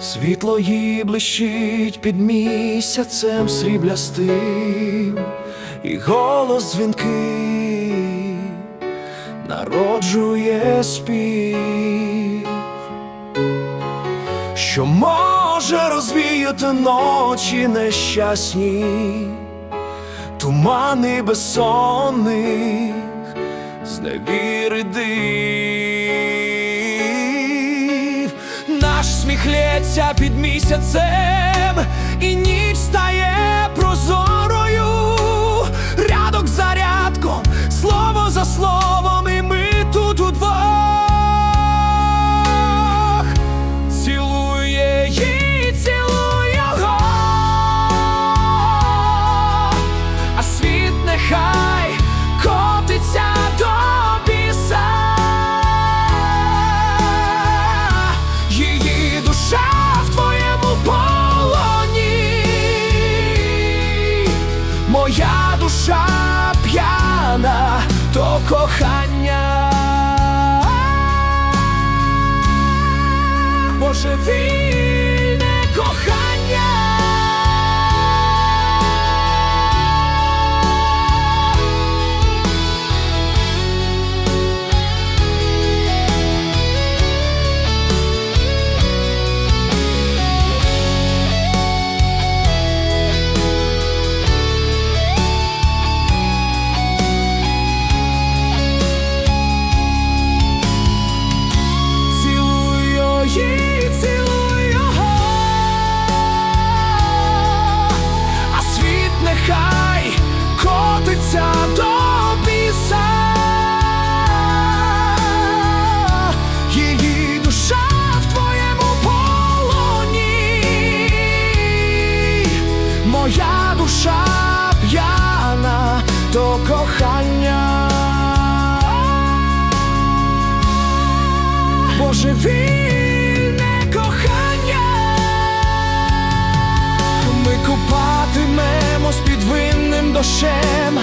Світло її блищить під місяцем сріблястим, і голос дзвінкий народжує спів, що може розвіяти ночі нещасні, тумани безсонних, зневіри Наш сміх лється під місяцем, і ніч стає Божевільне до кохання. Божевільне кохання, ми купатимемо з підвинним дощем